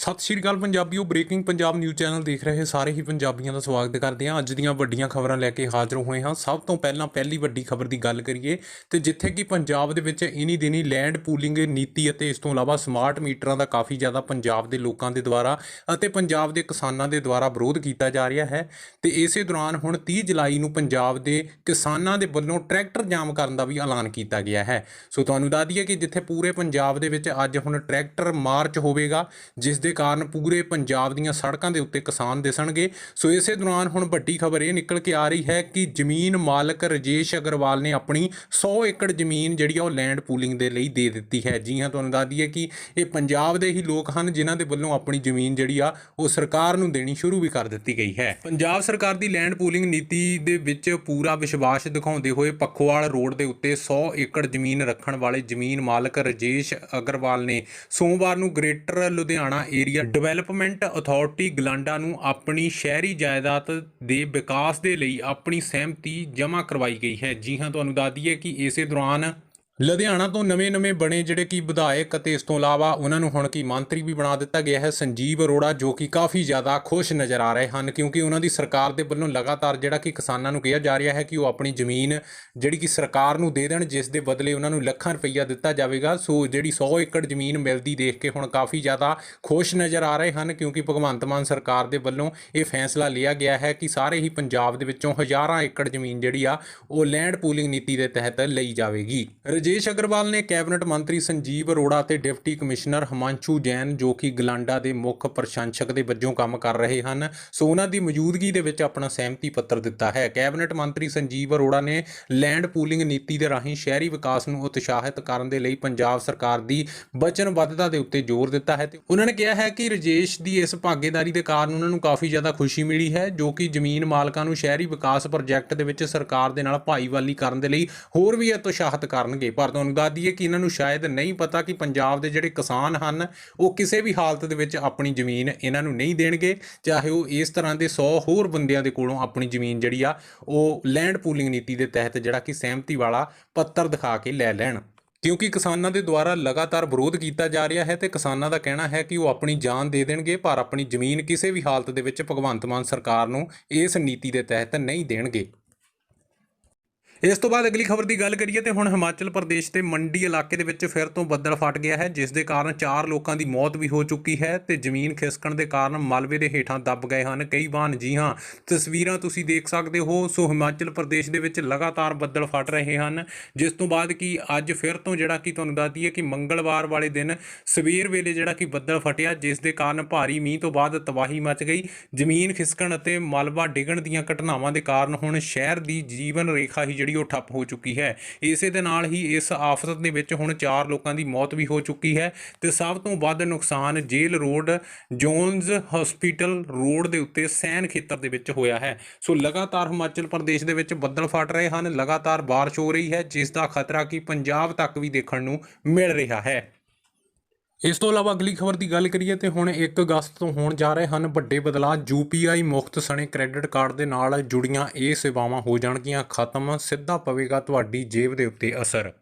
ਸਤਿ ਸ਼੍ਰੀ ਅਕਾਲ ਪੰਜਾਬੀਓ ਬ੍ਰੇਕਿੰਗ ਪੰਜਾਬ ਨਿਊਜ਼ ਚੈਨਲ ਦੇਖ ਰਹੇ ਸਾਰੇ ਹੀ ਪੰਜਾਬੀਆਂ ਦਾ ਸਵਾਗਤ ਕਰਦੇ ਹਾਂ। ਅੱਜ ਦੀਆਂ ਵੱਡੀਆਂ ਖਬਰਾਂ ਲੈ ਕੇ ਹਾਜ਼ਰ ਹੋਏ ਹਾਂ। ਸਭ ਤੋਂ ਪਹਿਲਾਂ ਪਹਿਲੀ ਵੱਡੀ ਖਬਰ ਦੀ ਗੱਲ ਕਰੀਏ ਤੇ ਜਿੱਥੇ ਕਿ ਪੰਜਾਬ ਦੇ ਵਿੱਚ ਇਨੀ ਦਿਨੀ ਲੈਂਡ ਪੂਲਿੰਗ ਨੀਤੀ ਅਤੇ ਇਸ ਤੋਂ ਇਲਾਵਾ ਸਮਾਰਟ ਮੀਟਰਾਂ ਦਾ ਕਾਫੀ ਜ਼ਿਆਦਾ ਪੰਜਾਬ ਦੇ ਲੋਕਾਂ ਦੇ ਦੁਆਰਾ ਅਤੇ ਪੰਜਾਬ ਦੇ ਕਿਸਾਨਾਂ ਦੇ ਦੁਆਰਾ ਵਿਰੋਧ ਕੀਤਾ ਜਾ ਰਿਹਾ ਹੈ ਤੇ ਇਸੇ ਦੌਰਾਨ ਹੁਣ 30 ਜੁਲਾਈ ਨੂੰ ਪੰਜਾਬ ਦੇ ਕਿਸਾਨਾਂ ਦੇ ਵੱਲੋਂ ਟਰੈਕਟਰ ਜਾਮ ਕਰਨ ਦਾ ਵੀ ਐਲਾਨ ਕੀਤਾ ਗਿਆ ਹੈ। ਸੋ ਤੁਹਾਨੂੰ ਦੱਸ ਦਈਏ ਕਿ ਜਿੱਥੇ ਪੂਰੇ ਪੰਜਾਬ ਦੇ ਵਿੱਚ ਅੱਜ ਹੁਣ ਟਰੈਕਟਰ ਮਾਰਚ ਹੋਵੇਗਾ, ਜਿਸ ਦੇ ਕਾਰਨ ਪੂਰੇ ਪੰਜਾਬ ਦੀਆਂ ਸੜਕਾਂ ਦੇ ਉੱਤੇ ਕਿਸਾਨ ਦਿਸਣਗੇ। ਸੋ ਇਸੇ ਦੌਰਾਨ ਹੁਣ ਵੱਡੀ ਖਬਰ ਇਹ ਨਿਕਲ ਕੇ ਆ ਰਹੀ ਹੈ ਕਿ ਜ਼ਮੀਨ ਮਾਲਕ ਰਜੇਸ਼ ਅਗਰਵਾਲ ਨੇ ਆਪਣੀ 100 ਏਕੜ ਜ਼ਮੀਨ ਜਿਹੜੀ ਆ ਉਹ ਲੈਂਡ ਪੂਲਿੰਗ ਦੇ ਲਈ ਦੇ ਦਿੱਤੀ ਹੈ। ਜੀ ਹਾਂ, ਤੁਹਾਨੂੰ ਦੱਸ ਦਈਏ ਕਿ ਇਹ ਪੰਜਾਬ ਦੇ ਹੀ ਲੋਕ ਹਨ ਜਿਨ੍ਹਾਂ ਦੇ ਵੱਲੋਂ ਆਪਣੀ ਜ਼ਮੀਨ ਜਿਹੜੀ ਆ ਉਹ ਸਰਕਾਰ ਨੂੰ ਦੇਣੀ ਸ਼ੁਰੂ ਵੀ ਕਰ ਦਿੱਤੀ ਗਈ ਹੈ। ਪੰਜਾਬ ਸਰਕਾਰ ਦੀ ਲੈਂਡ ਪੂਲਿੰਗ ਨੀਤੀ ਦੇ ਵਿੱਚ ਪੂਰਾ ਵਿਸ਼ਵਾਸ ਦਿਖਾਉਂਦੇ ਹੋਏ ਪੱਖੋਵਾਲ ਰੋਡ ਦੇ ਉੱਤੇ 100 ਏਕੜ ਜ਼ਮੀਨ ਰੱਖਣ ਵਾਲੇ ਜ਼ਮੀਨ ਮਾਲਕ ਰਜੇਸ਼ ਅਗਰਵਾਲ ਨੇ ਸੋਮਵਾਰ ਨੂੰ greater Ludhiana area development authority GLADA ਨੂੰ ਆਪਣੀ ਸ਼ਹਿਰੀ ਜਾਇਦਾਦ ਦੇ ਵਿਕਾਸ ਦੇ ਲਈ ਆਪਣੀ ਸਹਿਮਤੀ ਜਮ੍ਹਾਂ ਕਰਵਾਈ ਗਈ ਹੈ। ਜੀ ਹਾਂ ਤੁਹਾਨੂੰ ਦੱਸ ਦਈਏ ਕਿ ਇਸੇ ਦੌਰਾਨ ਲੁਧਿਆਣਾ ਤੋਂ ਨਵੇਂ-ਨਵੇਂ ਬਣੇ ਜਿਹੜੇ ਕਿ ਵਿਧਾਇਕ ਅਤੇ ਇਸ ਤੋਂ ਇਲਾਵਾ ਉਹਨਾਂ ਨੂੰ ਹੁਣ ਕੀ ਮੰਤਰੀ ਵੀ ਬਣਾ ਦਿੱਤਾ ਗਿਆ ਹੈ, ਸੰਜੀਵ ਅਰੋੜਾ, ਜੋ ਕਿ ਕਾਫੀ ਜ਼ਿਆਦਾ ਖੁਸ਼ ਨਜ਼ਰ ਆ ਰਹੇ ਹਨ ਕਿਉਂਕਿ ਉਹਨਾਂ ਦੀ ਸਰਕਾਰ ਦੇ ਵੱਲੋਂ ਲਗਾਤਾਰ ਜਿਹੜਾ ਕਿ ਕਿਸਾਨਾਂ ਨੂੰ ਕਿਹਾ ਜਾ ਰਿਹਾ ਹੈ ਕਿ ਉਹ ਆਪਣੀ ਜ਼ਮੀਨ ਜਿਹੜੀ ਕਿ ਸਰਕਾਰ ਨੂੰ ਦੇ ਦੇਣ, ਜਿਸ ਦੇ ਬਦਲੇ ਉਹਨਾਂ ਨੂੰ ਲੱਖਾਂ ਰੁਪਈਆ ਦਿੱਤਾ ਜਾਵੇਗਾ। ਸੋ ਜਿਹੜੀ 100 ਏਕੜ ਜ਼ਮੀਨ ਮਿਲਦੀ ਦੇਖ ਕੇ ਹੁਣ ਕਾਫੀ ਜ਼ਿਆਦਾ ਖੁਸ਼ ਨਜ਼ਰ ਆ ਰਹੇ ਹਨ ਕਿਉਂਕਿ ਭਗਵੰਤ ਮਾਨ ਸਰਕਾਰ ਦੇ ਵੱਲੋਂ ਇਹ ਫੈਸਲਾ ਲਿਆ ਗਿਆ ਹੈ ਕਿ ਸਾਰੇ ਹੀ ਪੰਜਾਬ ਦੇ ਵਿੱਚੋਂ ਹਜ਼ਾਰਾਂ ਏਕੜ ਜ਼ਮੀਨ ਜਿਹੜੀ ਆ, ਉਹ ਲੈਂਡ ਪੂਲਿੰਗ ਨੀਤੀ ਦੇ ਤਹਿਤ ਲਈ ਜਾਵੇਗੀ। ਰਜੇਸ਼ ਅਗਰਵਾਲ ਨੇ ਕੈਬਨਿਟ ਮੰਤਰੀ ਸੰਜੀਵ ਅਰੋੜਾ ਅਤੇ ਡਿਪਟੀ ਕਮਿਸ਼ਨਰ ਹਿਮਾਂਸ਼ੂ ਜੈਨ, ਜੋ ਕਿ ਗਲਾਂਡਾ ਦੇ ਮੁੱਖ ਪ੍ਰਸ਼ੰਸਕ ਦੇ ਵਜੋਂ ਕੰਮ ਕਰ ਰਹੇ ਹਨ, ਸੋ ਉਹਨਾਂ ਦੀ ਮੌਜੂਦਗੀ ਦੇ ਵਿੱਚ ਆਪਣਾ ਸਹਿਮਤੀ ਪੱਤਰ ਦਿੱਤਾ ਹੈ। ਕੈਬਨਿਟ ਮੰਤਰੀ ਸੰਜੀਵ ਅਰੋੜਾ ਨੇ ਲੈਂਡ ਪੂਲਿੰਗ ਨੀਤੀ ਦੇ ਰਾਹੀਂ ਸ਼ਹਿਰੀ ਵਿਕਾਸ ਨੂੰ ਉਤਸ਼ਾਹਿਤ ਕਰਨ ਦੇ ਲਈ ਪੰਜਾਬ ਸਰਕਾਰ ਦੀ ਵਚਨਬੱਧਤਾ ਦੇ ਉੱਤੇ ਜ਼ੋਰ ਦਿੱਤਾ ਹੈ ਤੇ ਉਹਨਾਂ ਨੇ ਕਿਹਾ ਹੈ ਕਿ ਰਜੇਸ਼ ਦੀ ਇਸ ਭਾਗੇਦਾਰੀ ਦੇ ਕਾਰਨ ਉਹਨਾਂ ਨੂੰ ਕਾਫੀ ਜ਼ਿਆਦਾ ਖੁਸ਼ੀ ਮਿਲੀ ਹੈ, ਜੋ ਕਿ ਜ਼ਮੀਨ ਮਾਲਕਾਂ ਨੂੰ ਸ਼ਹਿਰੀ ਵਿਕਾਸ ਪ੍ਰੋਜੈਕਟ ਦੇ ਵਿੱਚ ਸਰਕਾਰ ਦੇ ਨਾਲ ਭਾਈਵਾਲੀ ਕਰਨ ਦੇ ਲਈ ਹੋਰ ਵੀ ਉਤਸ਼ਾਹਿਤ ਕਰਨਗੇ। ਪਰ ਤੁਹਾਨੂੰ ਦੱਸ ਦਈਏ ਕਿ ਇਹਨਾਂ ਨੂੰ ਸ਼ਾਇਦ ਨਹੀਂ ਪਤਾ ਕਿ ਪੰਜਾਬ ਦੇ ਜਿਹੜੇ ਕਿਸਾਨ ਹਨ, ਉਹ ਕਿਸੇ ਵੀ ਹਾਲਤ ਦੇ ਵਿੱਚ ਆਪਣੀ ਜ਼ਮੀਨ ਇਹਨਾਂ ਨੂੰ ਨਹੀਂ ਦੇਣਗੇ। ਚਾਹੇ ਉਹ ਇਸ ਤਰ੍ਹਾਂ ਦੇ 100 ਹੋਰ ਬੰਦਿਆਂ ਦੇ ਕੋਲੋਂ ਆਪਣੀ ਜ਼ਮੀਨ ਜਿਹੜੀ ਆ, ਉਹ ਲੈਂਡ ਪੂਲਿੰਗ ਨੀਤੀ ਦੇ ਤਹਿਤ ਜਿਹੜਾ ਕਿ ਸਹਿਮਤੀ ਵਾਲਾ ਪੱਤਰ ਦਿਖਾ ਕੇ ਲੈ ਲੈਣ। ਕਿਉਂਕਿ ਕਿਸਾਨਾਂ ਦੇ ਦੁਆਰਾ ਲਗਾਤਾਰ ਵਿਰੋਧ ਕੀਤਾ ਜਾ ਰਿਹਾ ਹੈ ਤੇ ਕਿਸਾਨਾਂ ਦਾ ਕਹਿਣਾ ਹੈ ਕਿ ਉਹ ਆਪਣੀ ਜਾਨ ਦੇ ਦੇਣਗੇ, ਪਰ ਆਪਣੀ ਜ਼ਮੀਨ ਕਿਸੇ ਵੀ ਹਾਲਤ ਦੇ ਵਿੱਚ ਭਗਵੰਤ ਮਾਨ ਸਰਕਾਰ ਨੂੰ ਇਸ ਨੀਤੀ ਦੇ ਤਹਿਤ ਨਹੀਂ ਦੇਣਗੇ। ਇਸ ਤੋਂ ਬਾਅਦ ਅਗਲੀ ਖਬਰ ਦੀ ਗੱਲ ਕਰੀਏ ਤੇ ਹੁਣ ਹਿਮਾਚਲ ਪ੍ਰਦੇਸ਼ ਦੇ ਮੰਡੀ ਇਲਾਕੇ ਦੇ ਵਿੱਚ ਫਿਰ ਤੋਂ ਬੱਦਲ ਫਟ ਗਿਆ ਹੈ, ਜਿਸ ਦੇ ਕਾਰਨ ਚਾਰ ਲੋਕਾਂ ਦੀ ਮੌਤ ਵੀ ਹੋ ਚੁੱਕੀ ਹੈ ਤੇ ਜ਼ਮੀਨ ਖਿਸਕਣ ਦੇ ਕਾਰਨ ਮਲਬੇ ਦੇ ਹੇਠਾਂ ਦੱਬ ਗਏ ਹਨ ਕਈ ਵਾਹਨ। ਜੀ ਹਾਂ, ਤਸਵੀਰਾਂ ਤੁਸੀਂ ਦੇਖ ਸਕਦੇ ਹੋ। ਸੋ ਹਿਮਾਚਲ ਪ੍ਰਦੇਸ਼ ਦੇ ਵਿੱਚ ਲਗਾਤਾਰ ਬੱਦਲ ਫਟ ਰਹੇ ਹਨ, ਜਿਸ ਤੋਂ ਬਾਅਦ ਕਿ ਅੱਜ ਫਿਰ ਤੋਂ ਜਿਹੜਾ ਕਿ ਤੁਹਾਨੂੰ ਦੱਸ ਦਈਏ ਕਿ ਮੰਗਲਵਾਰ ਵਾਲੇ ਦਿਨ ਸਵੇਰ ਵੇਲੇ ਜਿਹੜਾ ਕਿ ਬੱਦਲ ਫਟਿਆ, ਜਿਸ ਦੇ ਕਾਰਨ ਭਾਰੀ ਮੀਂਹ ਤੋਂ ਬਾਅਦ ਤਬਾਹੀ ਮਚ ਗਈ। ਜ਼ਮੀਨ ਖਿਸਕਣ ਅਤੇ ਮਲਬਾ ਡਿੱਗਣ ਦੀਆਂ ਘਟਨਾਵਾਂ ਦੇ ਕਾਰਨ ਹੁਣ ਸ਼ਹਿਰ ਦੀ ਜੀਵਨ ਰੇਖਾ ਹੀ ਜਿਹੜੀ ਉਹ ਠੱਪ ਹੋ ਚੁੱਕੀ ਹੈ। ਇਸੇ ਦੇ ਨਾਲ ਹੀ ਇਸ ਆਫਤ ਦੇ ਵਿੱਚ ਹੁਣ ਚਾਰ ਲੋਕਾਂ ਦੀ ਮੌਤ ਵੀ ਹੋ ਚੁੱਕੀ ਹੈ ਤੇ ਸਭ ਤੋਂ ਵੱਧ ਨੁਕਸਾਨ jail road Jones hospital road ਦੇ ਉੱਤੇ ਸੈਨ ਖੇਤਰ ਦੇ ਵਿੱਚ ਹੋਇਆ ਹੈ। ਸੋ ਲਗਾਤਾਰ ਹਿਮਾਚਲ ਪ੍ਰਦੇਸ਼ ਦੇ ਵਿੱਚ ਬੱਦਲ ਫਟ ਰਹੇ ਹਨ। ਲਗਾਤਾਰ ਬਾਰਿਸ਼ ਹੋ ਰਹੀ ਹੈ, ਜਿਸ ਦਾ ਖਤਰਾ ਕਿ ਪੰਜਾਬ ਤੱਕ ਵੀ ਦੇਖਣ ਨੂੰ ਮਿਲ ਰਿਹਾ ਹੈ। ਇਸ ਤੋਂ ਇਲਾਵਾ ਅਗਲੀ ਖਬਰ ਦੀ ਗੱਲ ਕਰੀਏ ਤੇ ਹੁਣ 1 ਅਗਸਤ ਤੋਂ ਹੋਣ ਜਾ ਰਹੇ ਹਨ ਵੱਡੇ ਬਦਲਾਅ। ਯੂਪੀਆਈ ਮੁਫਤ ਸਣੇ ਕ੍ਰੈਡਿਟ ਕਾਰਡ ਦੇ ਨਾਲ ਜੁੜੀਆਂ ਇਹ ਸੇਵਾਵਾਂ ਹੋ ਜਾਣਗੀਆਂ। ਖਤਮ, ਸਿੱਧਾ ਪਵੇਗਾ ਤੁਹਾਡੀ ਜੇਬ ਦੇ ਉੱਤੇ ਅਸਰ।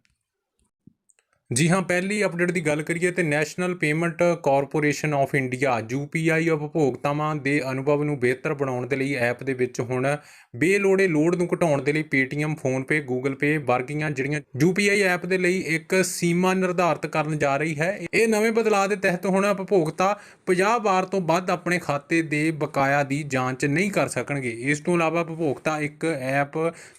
ਜੀ ਹਾਂ, ਪਹਿਲੀ ਅਪਡੇਟ ਦੀ ਗੱਲ ਕਰੀਏ ਤੇ national payment corporation of India UPI ਉਪਭੋਗਤਾਵਾਂ ਦੇ ਅਨੁਭਵ ਨੂੰ ਬਿਹਤਰ ਬਣਾਉਣ ਦੇ ਲਈ ਐਪ ਦੇ ਵਿੱਚ ਹੁਣ ਬੇਲੋੜੇ ਲੋਡ ਨੂੰ ਘਟਾਉਣ ਦੇ ਲਈ Paytm PhonePe Google Pay ਵਰਗੀਆਂ ਜਿਹੜੀਆਂ ਯੂਪੀਆਈ ਐਪ ਦੇ ਲਈ ਇੱਕ ਸੀਮਾ ਨਿਰਧਾਰਤ ਕਰਨ ਜਾ ਰਹੀ ਹੈ। ਇਹ ਨਵੇਂ ਬਦਲਾਅ ਦੇ ਤਹਿਤ ਹੁਣ ਉਪਭੋਗਤਾ 50 ਵਾਰ ਤੋਂ ਵੱਧ ਆਪਣੇ ਖਾਤੇ ਦੇ ਬਕਾਇਆ ਦੀ ਜਾਂਚ ਨਹੀਂ ਕਰ ਸਕਣਗੇ। ਇਸ ਤੋਂ ਇਲਾਵਾ ਉਪਭੋਗਤਾ ਇੱਕ ਐਪ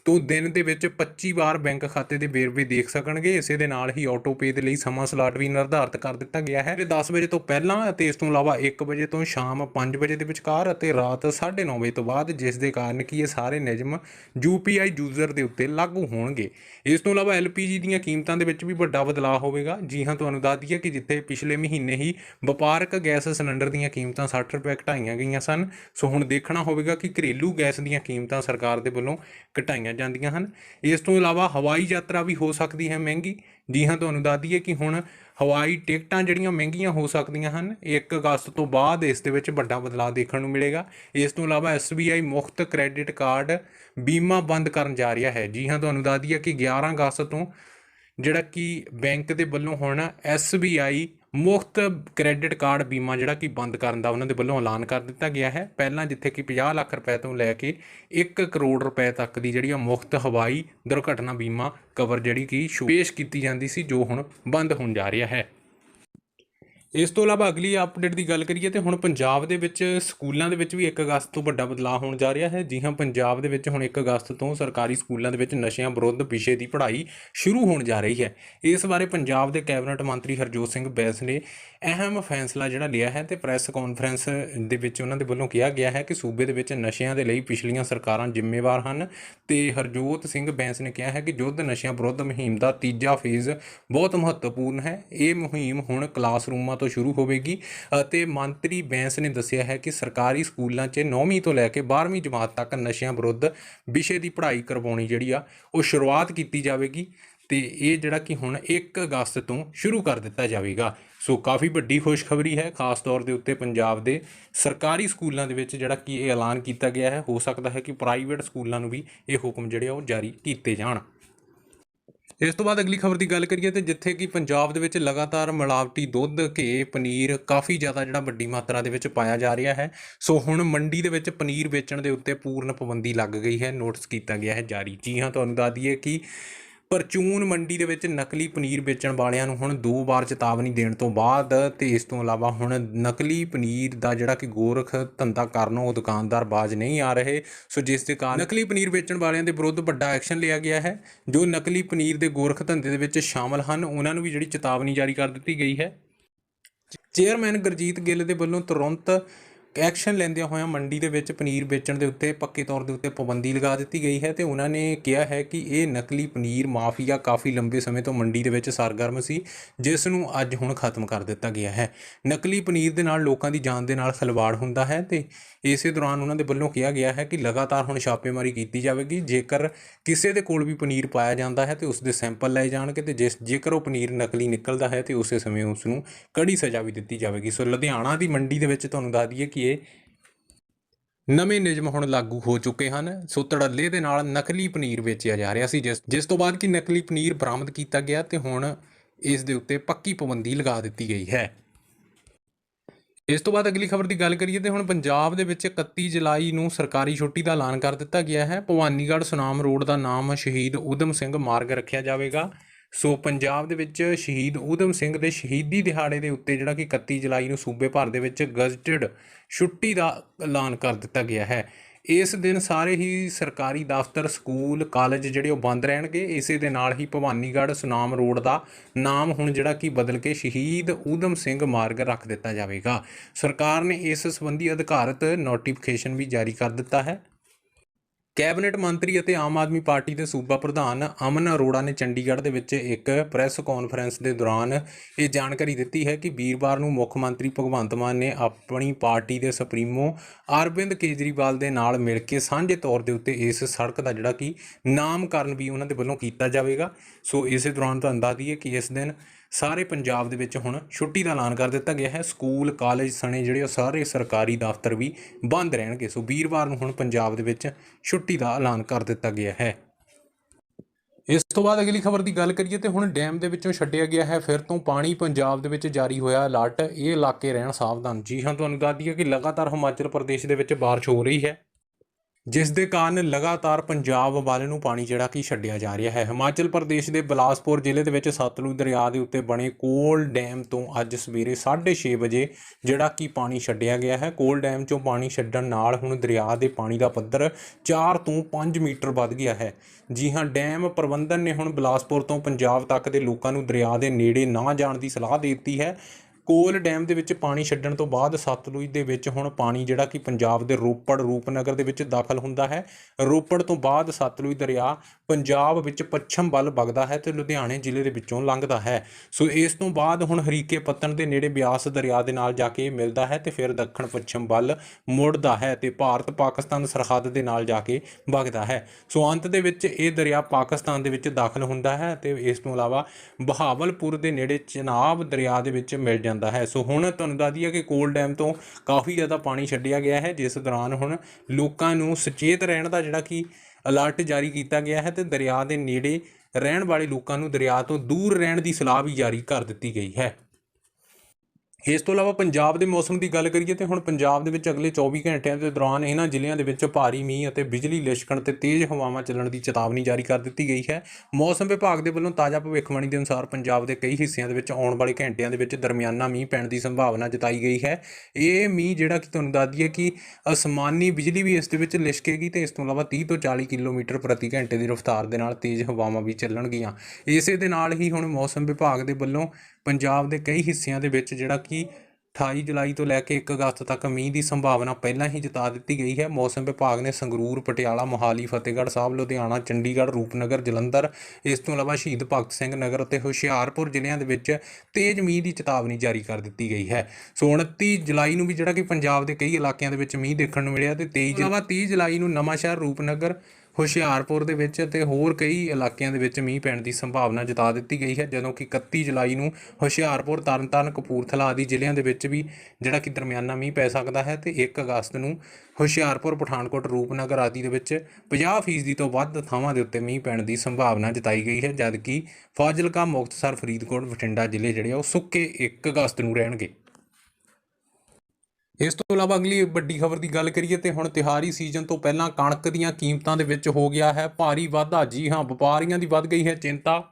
ਤੋਂ ਦਿਨ ਦੇ ਵਿੱਚ 25 ਵਾਰ ਬੈਂਕ ਖਾਤੇ ਦੇ ਵੇਰਵੇ ਦੇਖ ਸਕਣਗੇ। ਇਸੇ ਦੇ ਨਾਲ ਹੀ ਆਟੋ ਪੇ ਦੇ ਲਈ ਸਮਾਂ ਸਲਾਟ ਵੀ ਨਿਰਧਾਰਤ ਕਰ ਦਿੱਤਾ ਗਿਆ ਹੈ। ਤੇ 10 ਵਜੇ ਤੋਂ ਪਹਿਲਾਂ ਅਤੇ ਇਸ ਤੋਂ ਇਲਾਵਾ 1 ਵਜੇ ਤੋਂ ਸ਼ਾਮ 5 ਵਜੇ ਦੇ ਵਿਚਕਾਰ ਅਤੇ ਰਾਤ 9:30 ਵਜੇ ਤੋਂ ਬਾਅਦ ਜਿਸ ਦੇ ਕਾਰਨ ਕਿ ਇਹ ਸਾਰੇ ਨਿਯਮ ਯੂਪੀਆਈ ਯੂਜ਼ਰ ਦੇ ਉੱਤੇ ਲਾਗੂ ਹੋਣਗੇ। ਇਸ ਤੋਂ ਇਲਾਵਾ ਐਲਪੀਜੀ ਦੀਆਂ ਕੀਮਤਾਂ ਦੇ ਵਿੱਚ ਵੀ ਵੱਡਾ ਬਦਲਾਅ ਹੋਵੇਗਾ। ਜੀ ਹਾਂ, ਤੁਹਾਨੂੰ ਦੱਸ ਦਈਏ ਕਿ ਜਿੱਥੇ ਪਿਛਲੇ ਮਹੀਨੇ ਹੀ ਵਪਾਰਕ ਗੈਸ ਸਿਲੰਡਰ ਦੀਆਂ ਕੀਮਤਾਂ 60 ਰੁਪਏ ਘਟਾਈਆਂ ਗਈਆਂ ਸਨ, ਸੋ ਹੁਣ ਦੇਖਣਾ ਹੋਵੇਗਾ ਕਿ ਘਰੇਲੂ ਗੈਸ ਦੀਆਂ ਕੀਮਤਾਂ ਸਰਕਾਰ ਦੇ ਵੱਲੋਂ ਘਟਾਈਆਂ ਜਾਂਦੀਆਂ ਹਨ। ਇਸ ਤੋਂ ਇਲਾਵਾ ਹਵਾਈ ਯਾਤਰਾ ਵੀ ਹੋ ਸਕਦੀ ਹੈ ਮਹਿੰਗੀ। ਜੀ ਹਾਂ, ਤੁਹਾਨੂੰ ਦੱਸ ਦਈਏ ਕਿ ਹੁਣ ਹਵਾਈ ਟਿਕਟਾਂ ਜਿਹੜੀਆਂ ਮਹਿੰਗੀਆਂ ਹੋ ਸਕਦੀਆਂ ਹਨ 1 ਅਗਸਤ ਤੋਂ ਬਾਅਦ ਇਸ ਦੇ ਵਿੱਚ ਵੱਡਾ ਬਦਲਾਅ ਦੇਖਣ ਨੂੰ ਮਿਲੇਗਾ। ਇਸ ਤੋਂ ਇਲਾਵਾ SBI ਮੁਫਤ ਕ੍ਰੈਡਿਟ ਕਾਰਡ ਬੀਮਾ ਬੰਦ ਕਰਨ ਜਾ ਰਿਹਾ ਹੈ। ਜੀ ਹਾਂ, ਤੁਹਾਨੂੰ ਦੱਸ ਦਈਏ ਕਿ 11 ਅਗਸਤ ਤੋਂ ਜਿਹੜਾ ਕਿ ਬੈਂਕ ਦੇ ਵੱਲੋਂ ਹੁਣ SBI ਮੁਫਤ ਕ੍ਰੈਡਿਟ ਕਾਰਡ ਬੀਮਾ ਜਿਹੜਾ ਕਿ ਬੰਦ ਕਰਨ ਦਾ ਉਹਨਾਂ ਦੇ ਵੱਲੋਂ ਐਲਾਨ ਕਰ ਦਿੱਤਾ ਗਿਆ ਹੈ। ਪਹਿਲਾਂ ਜਿੱਥੇ ਕਿ 50 ਲੱਖ ਰੁਪਏ ਤੋਂ ਲੈ ਕੇ 1 ਕਰੋੜ ਰੁਪਏ ਤੱਕ ਦੀ ਜਿਹੜੀ ਆ ਮੁਫਤ ਹਵਾਈ ਦੁਰਘਟਨਾ ਬੀਮਾ ਕਵਰ ਜਿਹੜੀ ਕਿ ਸ਼ੁ- ਪੇਸ਼ ਕੀਤੀ ਜਾਂਦੀ ਸੀ, ਜੋ ਹੁਣ ਬੰਦ ਹੋਣ ਜਾ ਰਿਹਾ ਹੈ। ਇਸ ਤੋਂ ਇਲਾਵਾ ਅਗਲੀ ਅਪਡੇਟ ਦੀ ਗੱਲ ਕਰੀਏ ਤੇ ਹੁਣ ਪੰਜਾਬ ਦੇ ਵਿੱਚ ਸਕੂਲਾਂ ਦੇ ਵਿੱਚ ਵੀ 1 ਅਗਸਤ ਤੋਂ ਵੱਡਾ ਬਦਲਾਅ ਹੋਣ ਜਾ ਰਿਹਾ ਹੈ। ਜੀ ਹਾਂ, ਪੰਜਾਬ ਦੇ ਵਿੱਚ ਹੁਣ 1 ਅਗਸਤ ਤੋਂ ਸਰਕਾਰੀ ਸਕੂਲਾਂ ਦੇ ਵਿੱਚ ਨਸ਼ਿਆਂ ਵਿਰੁੱਧ ਵਿਸ਼ੇ ਦੀ ਪੜ੍ਹਾਈ ਸ਼ੁਰੂ ਹੋਣ ਜਾ ਰਹੀ ਹੈ। ਇਸ ਬਾਰੇ ਪੰਜਾਬ ਦੇ ਕੈਬਨਿਟ ਮੰਤਰੀ ਹਰਜੋਤ ਸਿੰਘ ਬੈਂਸ ਨੇ ਅਹਿਮ ਫੈਸਲਾ ਜਿਹੜਾ ਲਿਆ ਹੈ ਤੇ ਪ੍ਰੈਸ ਕਾਨਫਰੰਸ ਦੇ ਵਿੱਚ ਉਹਨਾਂ ਦੇ ਵੱਲੋਂ ਕਿਹਾ ਗਿਆ ਹੈ ਕਿ ਸੂਬੇ ਦੇ ਵਿੱਚ ਨਸ਼ਿਆਂ ਦੇ ਲਈ ਪਿਛਲੀਆਂ ਸਰਕਾਰਾਂ ਜ਼ਿੰਮੇਵਾਰ ਹਨ ਤੇ ਹਰਜੋਤ ਸਿੰਘ ਬੈਂਸ ਨੇ ਕਿਹਾ ਹੈ ਕਿ ਯੁੱਧ ਨਸ਼ਿਆਂ ਵਿਰੁੱਧ ਮੁਹਿੰਮ ਦਾ ਤੀਜਾ ਫੇਜ਼ ਬਹੁਤ ਮਹੱਤਵਪੂਰਨ ਹੈ। ਇਹ ਮੁਹਿੰਮ ਹੁਣ ਕਲਾਸਰੂਮਾਂ ਤੋਂ ਸ਼ੁਰੂ ਹੋਵੇਗੀ। ਅਤੇ ਮੰਤਰੀ ਬੈਂਸ ਨੇ ਦੱਸਿਆ ਹੈ ਕਿ ਸਰਕਾਰੀ ਸਕੂਲਾਂ 'ਚ 9ਵੀਂ ਤੋਂ ਲੈ ਕੇ 12ਵੀਂ ਜਮਾਤ ਤੱਕ ਨਸ਼ਿਆਂ ਵਿਰੁੱਧ ਵਿਸ਼ੇ ਦੀ ਪੜ੍ਹਾਈ ਕਰਵਾਉਣੀ ਜਿਹੜੀ ਆ, ਉਹ ਸ਼ੁਰੂਆਤ ਕੀਤੀ ਜਾਵੇਗੀ। ਤੇ ਇਹ ਜਿਹੜਾ ਕਿ ਹੁਣ 1 ਅਗਸਤ ਤੋਂ ਸ਼ੁਰੂ ਕਰ ਦਿੱਤਾ ਜਾਵੇਗਾ। ਸੋ ਕਾਫੀ ਵੱਡੀ ਖੁਸ਼ਖਬਰੀ ਹੈ, ਖਾਸ ਤੌਰ ਦੇ ਉੱਤੇ ਪੰਜਾਬ ਦੇ ਸਰਕਾਰੀ ਸਕੂਲਾਂ ਦੇ ਵਿੱਚ ਜਿਹੜਾ ਕਿ ਇਹ ਐਲਾਨ ਕੀਤਾ ਗਿਆ ਹੈ। ਹੋ ਸਕਦਾ ਹੈ ਕਿ ਪ੍ਰਾਈਵੇਟ ਸਕੂਲਾਂ ਨੂੰ ਵੀ ਇਹ ਹੁਕਮ ਜਿਹੜੇ ਆ, ਉਹ ਜਾਰੀ ਕੀਤੇ ਜਾਣ। ਇਸ ਤੋਂ ਬਾਅਦ ਅਗਲੀ ਖਬਰ ਦੀ ਗੱਲ ਕਰੀਏ ਤੇ ਜਿੱਥੇ ਕਿ ਪੰਜਾਬ ਦੇ ਵਿੱਚ ਲਗਾਤਾਰ ਮਿਲਾਵਟੀ ਦੁੱਧ, ਘੇ, ਪਨੀਰ ਕਾਫੀ ਜ਼ਿਆਦਾ ਜਿਹੜਾ ਵੱਡੀ ਮਾਤਰਾ ਦੇ ਵਿੱਚ ਪਾਇਆ ਜਾ ਰਿਹਾ ਹੈ। ਸੋ ਹੁਣ ਮੰਡੀ ਦੇ ਵਿੱਚ ਪਨੀਰ ਵੇਚਣ ਦੇ ਉੱਤੇ ਪੂਰਨ ਪਾਬੰਦੀ ਲੱਗ ਗਈ ਹੈ, ਨੋਟਿਸ ਕੀਤਾ ਗਿਆ ਹੈ ਜਾਰੀ। ਜੀ ਹਾਂ, ਤੁਹਾਨੂੰ ਦੱਸ ਦਈਏ ਕਿ ਪਰਚੂਨ ਮੰਡੀ ਦੇ ਵਿੱਚ ਨਕਲੀ ਪਨੀਰ ਵੇਚਣ ਵਾਲਿਆਂ ਨੂੰ ਹੁਣ ਦੋ ਵਾਰ ਚੇਤਾਵਨੀ ਦੇਣ ਤੋਂ ਬਾਅਦ ਤੇ ਇਸ ਤੋਂ ਇਲਾਵਾ ਹੁਣ ਨਕਲੀ ਪਨੀਰ ਦਾ ਜਿਹੜਾ ਕਿ ਗੋਰਖ ਧੰਦਾ ਕਰਨੋਂ ਉਹ ਦੁਕਾਨਦਾਰ ਬਾਜ ਨਹੀਂ ਆ ਰਹੇ। ਸੋ ਜਿਸ ਦੇ ਕਾਰਨ ਨਕਲੀ ਪਨੀਰ ਵੇਚਣ ਵਾਲਿਆਂ ਦੇ ਵਿਰੁੱਧ ਵੱਡਾ ਐਕਸ਼ਨ ਲਿਆ ਗਿਆ ਹੈ। ਜੋ ਨਕਲੀ ਪਨੀਰ ਦੇ ਗੋਰਖ ਧੰਦੇ ਦੇ ਵਿੱਚ ਸ਼ਾਮਲ ਹਨ, ਉਹਨਾਂ ਨੂੰ ਵੀ ਜਿਹੜੀ ਚੇਤਾਵਨੀ ਜਾਰੀ ਕਰ ਦਿੱਤੀ ਗਈ ਹੈ। ਚੇਅਰਮੈਨ ਗੁਰਜੀਤ ਗਿੱਲ ਦੇ ਵੱਲੋਂ ਤੁਰੰਤ ਐਕਸ਼ਨ ਲੈਂਦਿਆਂ ਹੋਇਆਂ ਮੰਡੀ ਦੇ ਵਿੱਚ ਪਨੀਰ ਵੇਚਣ ਦੇ ਉੱਤੇ, ਪੱਕੇ ਤੌਰ ਦੇ ਉੱਤੇ ਪਾਬੰਦੀ ਲਗਾ ਦਿੱਤੀ ਗਈ ਹੈ ਤੇ ਉਹਨਾਂ ਨੇ ਕਿਹਾ ਹੈ ਕਿ ਇਹ ਨਕਲੀ ਪਨੀਰ ਮਾਫੀਆ ਕਾਫੀ ਲੰਬੇ ਸਮੇਂ ਤੋਂ ਮੰਡੀ ਦੇ ਵਿੱਚ ਸਰਗਰਮ ਸੀ, ਜਿਸ ਨੂੰ ਅੱਜ ਹੁਣ ਖਤਮ ਕਰ ਦਿੱਤਾ ਗਿਆ ਹੈ। ਨਕਲੀ ਪਨੀਰ ਦੇ ਨਾਲ ਲੋਕਾਂ ਦੀ ਜਾਨ ਦੇ ਨਾਲ ਖਿਲਵਾੜ ਹੁੰਦਾ ਹੈ ਤੇ ਇਸੇ ਦੌਰਾਨ ਉਹਨਾਂ ਦੇ ਵੱਲੋਂ ਕਿਹਾ ਗਿਆ ਹੈ ਕਿ ਲਗਾਤਾਰ ਹੁਣ ਛਾਪੇਮਾਰੀ ਕੀਤੀ ਜਾਵੇਗੀ। ਜੇਕਰ ਕਿਸੇ ਦੇ ਕੋਲ ਵੀ ਪਨੀਰ ਪਾਇਆ ਜਾਂਦਾ ਹੈ ਤੇ ਉਸ ਦੇ ਸੈਂਪਲ ਲਏ ਜਾਣਗੇ ਤੇ ਜਿਸ ਜੇਕਰ ਉਹ ਪਨੀਰ ਨਕਲੀ ਨਿਕਲਦਾ ਹੈ ਤੇ ਉਸੇ ਸਮੇਂ ਉਸ ਨੂੰ ਕੜੀ ਸਜ਼ਾ ਵੀ ਦਿੱਤੀ ਜਾਵੇਗੀ। ਸੋ ਲੁਧਿਆਣਾ ਦੀ ਮੰਡੀ ਦੇ ਵਿੱਚ ਤੁਹਾਨੂੰ ਦੱਸ ਦਈਏ ਕਿ ਇਹ ਨਵੇਂ ਨਿਯਮ ਹੁਣ ਲਾਗੂ ਹੋ ਚੁੱਕੇ ਹਨ। ਸੋ ਧੜੱਲੇ ਦੇ ਨਾਲ ਨਕਲੀ ਪਨੀਰ ਵੇਚਿਆ ਜਾ ਰਿਹਾ ਸੀ, ਜਿਸ ਜਿਸ ਤੋਂ ਬਾਅਦ ਕਿ ਨਕਲੀ ਪਨੀਰ ਬਰਾਮਦ ਕੀਤਾ ਗਿਆ ਤੇ ਹੁਣ ਇਸ ਦੇ ਉੱਤੇ ਪੱਕੀ ਪਾਬੰਦੀ ਲਗਾ ਦਿੱਤੀ ਗਈ ਹੈ। ਇਸ ਤੋਂ ਬਾਅਦ ਅਗਲੀ ਖਬਰ ਦੀ ਗੱਲ ਕਰੀਏ ਤੇ ਹੁਣ ਪੰਜਾਬ ਦੇ ਵਿੱਚ 31 ਜੁਲਾਈ ਨੂੰ ਸਰਕਾਰੀ ਛੁੱਟੀ ਦਾ ਐਲਾਨ ਕਰ ਦਿੱਤਾ ਗਿਆ ਹੈ। ਭਵਾਨੀਗੜ੍ਹ ਸੁਨਾਮ ਰੋਡ ਦਾ ਨਾਮ ਸ਼ਹੀਦ ਊਧਮ ਸਿੰਘ ਮਾਰਗ ਰੱਖਿਆ ਜਾਵੇਗਾ। ਸੋ ਪੰਜਾਬ ਦੇ ਵਿੱਚ ਸ਼ਹੀਦ ਊਧਮ ਸਿੰਘ ਦੇ ਸ਼ਹੀਦੀ ਦਿਹਾੜੇ ਦੇ ਉੱਤੇ ਜਿਹੜਾ ਕਿ 31 ਜੁਲਾਈ ਨੂੰ ਸੂਬੇ ਭਰ ਦੇ ਵਿੱਚ ਗਜ਼ਟਡ ਛੁੱਟੀ ਦਾ ਐਲਾਨ ਕਰ ਦਿੱਤਾ ਗਿਆ ਹੈ। ਇਸ ਦਿਨ ਸਾਰੇ ਹੀ ਸਰਕਾਰੀ ਦਫ਼ਤਰ, ਸਕੂਲ, ਕਾਲਜ ਜਿਹੜੇ ਉਹ ਬੰਦ ਰਹਿਣਗੇ। ਇਸੇ ਦੇ ਨਾਲ ਹੀ ਭਵਾਨੀਗੜ੍ਹ, ਸੁਨਾਮ ਰੋਡ ਦਾ ਨਾਮ ਹੁਣ ਜਿਹੜਾ ਕਿ ਬਦਲ ਕੇ ਸ਼ਹੀਦ ਊਧਮ ਸਿੰਘ ਮਾਰਗ ਰੱਖ ਦਿੱਤਾ ਜਾਵੇਗਾ। ਸਰਕਾਰ ਨੇ ਇਸ ਸੰਬੰਧੀ ਅਧਿਕਾਰਤ ਨੋਟੀਫਿਕੇਸ਼ਨ ਵੀ ਜਾਰੀ ਕਰ ਦਿੱਤਾ ਹੈ। ਕੈਬਨਿਟ ਮੰਤਰੀ ਅਤੇ ਆਮ ਆਦਮੀ ਪਾਰਟੀ ਦੇ ਸੂਬਾ ਪ੍ਰਧਾਨ ਅਮਨ ਅਰੋੜਾ ਨੇ ਚੰਡੀਗੜ੍ਹ ਦੇ ਵਿੱਚ ਇੱਕ ਪ੍ਰੈਸ ਕਾਨਫਰੰਸ ਦੇ ਦੌਰਾਨ ਇਹ ਜਾਣਕਾਰੀ ਦਿੱਤੀ ਹੈ ਕਿ ਵੀਰਵਾਰ ਨੂੰ ਮੁੱਖ ਮੰਤਰੀ ਭਗਵੰਤ ਮਾਨ ਨੇ ਆਪਣੀ ਪਾਰਟੀ ਦੇ ਸੁਪਰੀਮੋ ਅਰਵਿੰਦ ਕੇਜਰੀਵਾਲ ਦੇ ਨਾਲ ਮਿਲ ਕੇ ਸਾਂਝੇ ਤੌਰ ਦੇ ਉੱਤੇ ਇਸ ਸੜਕ ਦਾ ਜਿਹੜਾ ਕਿ ਨਾਮਕਰਨ ਵੀ ਉਹਨਾਂ ਦੇ ਵੱਲੋਂ ਕੀਤਾ ਜਾਵੇਗਾ। ਸੋ ਇਸੇ ਦੌਰਾਨ ਤੁਹਾਨੂੰ ਦੱਸ ਦਈਏ ਕਿ ਇਸ ਦਿਨ ਸਾਰੇ ਪੰਜਾਬ ਦੇ ਵਿੱਚ ਹੁਣ ਛੁੱਟੀ ਦਾ ਐਲਾਨ ਕਰ ਦਿੱਤਾ ਗਿਆ ਹੈ। ਸਕੂਲ, ਕਾਲਜ, ਸਣੇ ਜਿਹੜੇ ਉਹ ਸਾਰੇ ਸਰਕਾਰੀ ਦਫ਼ਤਰ ਵੀ ਬੰਦ ਰਹਿਣਗੇ। ਸੋ ਵੀਰਵਾਰ ਨੂੰ ਹੁਣ ਪੰਜਾਬ ਦੇ ਵਿੱਚ ਛੁੱਟੀ ਦਾ ਐਲਾਨ ਕਰ ਦਿੱਤਾ ਗਿਆ ਹੈ। ਇਸ ਤੋਂ ਬਾਅਦ ਅਗਲੀ ਖਬਰ ਦੀ ਗੱਲ ਕਰੀਏ ਤੇ ਹੁਣ ਡੈਮ ਦੇ ਵਿੱਚੋਂ ਛੱਡਿਆ ਗਿਆ ਹੈ। ਫਿਰ ਤੋਂ ਪਾਣੀ ਪੰਜਾਬ ਦੇ ਵਿੱਚ ਜਾਰੀ ਹੋਇਆ ਅਲਰਟ। ਇਹ ਇਲਾਕੇ ਰਹਿਣ ਸਾਵਧਾਨ। ਜੀ ਹਾਂ, ਤੁਹਾਨੂੰ ਦੱਸ ਦਈਏ ਕਿ ਲਗਾਤਾਰ ਹਿਮਾਚਲ ਪ੍ਰਦੇਸ਼ ਦੇ ਵਿੱਚ ਬਾਰਿਸ਼ ਹੋ ਰਹੀ ਹੈ। ਜਿਸ ਦੇ ਕਾਰਨ ਲਗਾਤਾਰ ਪੰਜਾਬ ਵਾਲੇ ਨੂੰ ਪਾਣੀ ਜਿਹੜਾ ਕਿ ਛੱਡਿਆ ਜਾ ਰਿਹਾ ਹੈ। ਹਿਮਾਚਲ ਪ੍ਰਦੇਸ਼ ਦੇ ਬਿਲਾਸਪੁਰ ਜ਼ਿਲ੍ਹੇ ਦੇ ਵਿੱਚ ਸਤਲੁਜ ਦਰਿਆ ਦੇ ਉੱਤੇ ਬਣੇ ਕੋਲ ਡੈਮ ਤੋਂ ਅੱਜ ਸਵੇਰੇ 6:30 ਵਜੇ ਜਿਹੜਾ ਕਿ ਪਾਣੀ ਛੱਡਿਆ ਗਿਆ ਹੈ। ਕੋਲ ਡੈਮ ਚੋਂ ਪਾਣੀ ਛੱਡਣ ਨਾਲ ਹੁਣ ਦਰਿਆ ਦੇ ਪਾਣੀ ਦਾ ਪੱਧਰ 4 ਤੋਂ 5 ਮੀਟਰ ਵੱਧ ਗਿਆ ਹੈ। ਜੀ ਹਾਂ, ਡੈਮ ਪ੍ਰਬੰਧਨ ਨੇ ਹੁਣ ਬਿਲਾਸਪੁਰ ਤੋਂ ਪੰਜਾਬ ਤੱਕ ਦੇ ਲੋਕਾਂ ਨੂੰ ਦਰਿਆ ਦੇ ਨੇੜੇ ਨਾ ਜਾਣ ਦੀ ਸਲਾਹ ਦੇ ਦਿੱਤੀ ਹੈ। ਕੋਲ ਡੈਮ ਦੇ ਵਿੱਚ ਪਾਣੀ ਛੱਡਣ ਤੋਂ ਬਾਅਦ ਸਤਲੁਜ ਦੇ ਵਿੱਚ ਹੁਣ ਪਾਣੀ ਜਿਹੜਾ ਕਿ ਪੰਜਾਬ ਦੇ ਰੋਪੜ, ਰੂਪਨਗਰ ਦੇ ਵਿੱਚ ਦਾਖਲ ਹੁੰਦਾ ਹੈ। ਰੋਪੜ ਤੋਂ ਬਾਅਦ ਸਤਲੁਜ ਦਰਿਆ ਪੰਜਾਬ ਵਿੱਚ ਪੱਛਮ ਵੱਲ ਵਗਦਾ ਹੈ ਤੇ ਲੁਧਿਆਣੇ ਜ਼ਿਲ੍ਹੇ ਦੇ ਵਿੱਚੋਂ ਲੰਘਦਾ ਹੈ। ਸੋ ਇਸ ਤੋਂ ਬਾਅਦ ਹੁਣ ਹਰੀਕੇ ਪੱਤਣ ਦੇ ਨੇੜੇ ਬਿਆਸ ਦਰਿਆ ਦੇ ਨਾਲ ਜਾ ਕੇ ਮਿਲਦਾ ਹੈ ਤੇ ਫਿਰ ਦੱਖਣ ਪੱਛਮ ਵੱਲ ਮੁੜਦਾ ਹੈ ਤੇ ਭਾਰਤ ਪਾਕਿਸਤਾਨ ਸਰਹੱਦ ਦੇ ਨਾਲ ਜਾ ਕੇ ਵਗਦਾ ਹੈ। ਸੋ ਅੰਤ ਦੇ ਵਿੱਚ ਇਹ ਦਰਿਆ ਪਾਕਿਸਤਾਨ ਦੇ ਵਿੱਚ ਦਾਖਲ ਹੁੰਦਾ ਹੈ ਤੇ ਇਸ ਤੋਂ ਇਲਾਵਾ ਬਹਾਵਲਪੁਰ ਦੇ ਨੇੜੇ ਚਨਾਬ ਦਰਿਆ ਦੇ ਵਿੱਚ ਮਿਲ ਜਾਂਦਾ ਜਾਂਦਾ ਹੈ। ਸੋ ਹੁਣ ਤੁਹਾਨੂੰ ਦੱਸ ਦਈਏ ਕਿ ਕੋਲ ਡੈਮ ਤੋਂ ਕਾਫੀ ਜ਼ਿਆਦਾ ਪਾਣੀ ਛੱਡਿਆ ਗਿਆ ਹੈ, ਜਿਸ ਦੌਰਾਨ ਹੁਣ ਲੋਕਾਂ ਨੂੰ ਸੁਚੇਤ ਰਹਿਣ ਦਾ ਜਿਹੜਾ ਕਿ ਅਲਰਟ ਜਾਰੀ ਕੀਤਾ ਗਿਆ ਹੈ ਤੇ ਦਰਿਆ ਦੇ ਨੇੜੇ ਰਹਿਣ ਵਾਲੇ ਲੋਕਾਂ ਨੂੰ ਦਰਿਆ ਤੋਂ ਦੂਰ ਰਹਿਣ ਦੀ ਸਲਾਹ ਵੀ ਜਾਰੀ ਕਰ ਦਿੱਤੀ ਗਈ ਹੈ। ਇਸ ਤੋਂ ਇਲਾਵਾ ਪੰਜਾਬ ਦੇ ਮੌਸਮ ਦੀ ਗੱਲ ਕਰੀਏ ਤੇ ਹੁਣ ਪੰਜਾਬ ਦੇ ਵਿੱਚ ਅਗਲੇ 24 ਘੰਟਿਆਂ ਦੇ ਦੌਰਾਨ ਇਹਨਾਂ ਜ਼ਿਲ੍ਹਿਆਂ ਦੇ ਵਿੱਚ ਭਾਰੀ ਮੀਂਹ ਅਤੇ ਬਿਜਲੀ ਲਿਸ਼ਕਣ ਤੇ ਤੇਜ਼ ਹਵਾਵਾਂ ਚੱਲਣ ਦੀ ਚੇਤਾਵਨੀ ਜਾਰੀ ਕਰ ਦਿੱਤੀ ਗਈ ਹੈ। ਮੌਸਮ ਵਿਭਾਗ ਦੇ ਵੱਲੋਂ ਤਾਜ਼ਾ ਭਵਿੱਖਬਾਣੀ ਦੇ ਅਨੁਸਾਰ ਪੰਜਾਬ ਦੇ ਕਈ ਹਿੱਸਿਆਂ ਦੇ ਵਿੱਚ ਆਉਣ ਵਾਲੇ ਘੰਟਿਆਂ ਦੇ ਵਿੱਚ ਦਰਮਿਆਨਾ ਮੀਂਹ ਪੈਣ ਦੀ ਸੰਭਾਵਨਾ ਜਤਾਈ ਗਈ ਹੈ। ਇਹ ਮੀਂਹ ਜਿਹੜਾ ਕਿ ਤੁਹਾਨੂੰ ਦੱਸ ਦਈਏ ਕਿ ਅਸਮਾਨੀ ਬਿਜਲੀ ਵੀ ਇਸ ਦੇ ਵਿੱਚ ਲਿਸ਼ਕੇਗੀ ਤੇ ਇਸ ਤੋਂ ਇਲਾਵਾ 30 ਤੋਂ 40 ਕਿਲੋਮੀਟਰ ਪ੍ਰਤੀ ਘੰਟੇ ਦੀ ਰਫ਼ਤਾਰ ਦੇ ਨਾਲ ਤੇਜ਼ ਹਵਾਵਾਂ ਵੀ ਚੱਲਣਗੀਆਂ। ਇਸੇ ਦੇ ਨਾਲ ਹੀ ਹੁਣ ਮੌਸਮ ਵਿਭਾਗ ਦੇ ਵੱਲੋਂ ਪੰਜਾਬ ਦੇ ਕਈ ਹਿੱਸਿਆਂ ਦੇ ਵਿੱਚ ਜਿਹੜਾ ਕਿ 28 ਜੁਲਾਈ ਤੋਂ ਲੈ ਕੇ 1 ਅਗਸਤ ਤੱਕ ਮੀਂਹ ਦੀ ਸੰਭਾਵਨਾ ਪਹਿਲਾਂ ਹੀ ਜਤਾ ਦਿੱਤੀ ਗਈ ਹੈ। ਮੌਸਮ ਵਿਭਾਗ ਨੇ ਸੰਗਰੂਰ, ਪਟਿਆਲਾ, ਮੋਹਾਲੀ, ਫਤਿਹਗੜ੍ਹ ਸਾਹਿਬ, ਲੁਧਿਆਣਾ, ਚੰਡੀਗੜ੍ਹ, ਰੂਪਨਗਰ, ਜਲੰਧਰ, ਇਸ ਤੋਂ ਇਲਾਵਾ ਸ਼ਹੀਦ ਭਗਤ ਸਿੰਘ ਨਗਰ ਅਤੇ ਹੁਸ਼ਿਆਰਪੁਰ ਜ਼ਿਲ੍ਹਿਆਂ ਦੇ ਵਿੱਚ ਤੇਜ਼ ਮੀਂਹ ਦੀ ਚੇਤਾਵਨੀ ਜਾਰੀ ਕਰ ਦਿੱਤੀ ਗਈ ਹੈ। ਸੋ 29 ਜੁਲਾਈ ਨੂੰ ਵੀ ਜਿਹੜਾ ਕਿ ਪੰਜਾਬ ਦੇ ਕਈ ਇਲਾਕਿਆਂ ਦੇ ਵਿੱਚ ਮੀਂਹ ਦੇਖਣ ਨੂੰ ਮਿਲਿਆ ਤੇ 23 ਇਲਾਵਾ 30 ਜੁਲਾਈ ਨੂੰ ਨਵਾਂਸ਼ਹਿਰ, ਰੂਪਨਗਰ ਹੁਸ਼ਿਆਰਪੁਰ ਦੇ ਵਿੱਚ ਅਤੇ ਹੋਰ ਕਈ ਇਲਾਕਿਆਂ ਦੇ ਵਿੱਚ ਮੀਂਹ ਪੈਣ ਦੀ ਸੰਭਾਵਨਾ ਜਤਾ ਦਿੱਤੀ ਗਈ ਹੈ, ਜਦੋਂ ਕਿ 31 ਜੁਲਾਈ ਨੂੰ ਹੁਸ਼ਿਆਰਪੁਰ, ਤਰਨਤਾਰਨ, ਕਪੂਰਥਲਾ ਆਦਿ ਜ਼ਿਲ੍ਹਿਆਂ ਦੇ ਵਿੱਚ ਵੀ ਜਿਹੜਾ ਕਿ ਦਰਮਿਆਨਾ ਮੀਂਹ ਪੈ ਸਕਦਾ ਹੈ ਤੇ 1 ਅਗਸਤ ਨੂੰ ਹੁਸ਼ਿਆਰਪੁਰ, ਪਠਾਨਕੋਟ, ਰੂਪਨਗਰ ਆਦਿ ਦੇ ਵਿੱਚ 50% ਤੋਂ ਵੱਧ ਥਾਵਾਂ ਦੇ ਉੱਤੇ ਮੀਂਹ ਪੈਣ ਦੀ ਸੰਭਾਵਨਾ ਜਤਾਈ ਗਈ ਹੈ, ਜਦਕਿ ਫਾਜ਼ਿਲਕਾ, ਮੁਕਤਸਰ, ਫਰੀਦਕੋਟ, ਬਠਿੰਡਾ ਜ਼ਿਲ੍ਹੇ ਜਿਹੜੇ ਆ ਉਹ ਸੁੱਕੇ 1 ਅਗਸਤ ਨੂੰ ਰਹਿਣਗੇ। ਇਸ ਤੋਂ ਇਲਾਵਾ ਅਗਲੀ ਵੱਡੀ ਖਬਰ ਦੀ ਗੱਲ ਕਰੀਏ ਤੇ ਹੁਣ ਤਿਹਾਰੀ ਸੀਜ਼ਨ ਤੋਂ ਪਹਿਲਾਂ ਕਣਕ ਦੀਆਂ ਕੀਮਤਾਂ ਦੇ ਵਿੱਚ ਹੋ ਗਿਆ ਹੈ ਭਾਰੀ ਵਾਧਾ। ਜੀ ਹਾਂ, ਵਪਾਰੀਆਂ ਦੀ ਵੱਧ ਗਈ ਹੈ ਚਿੰਤਾ।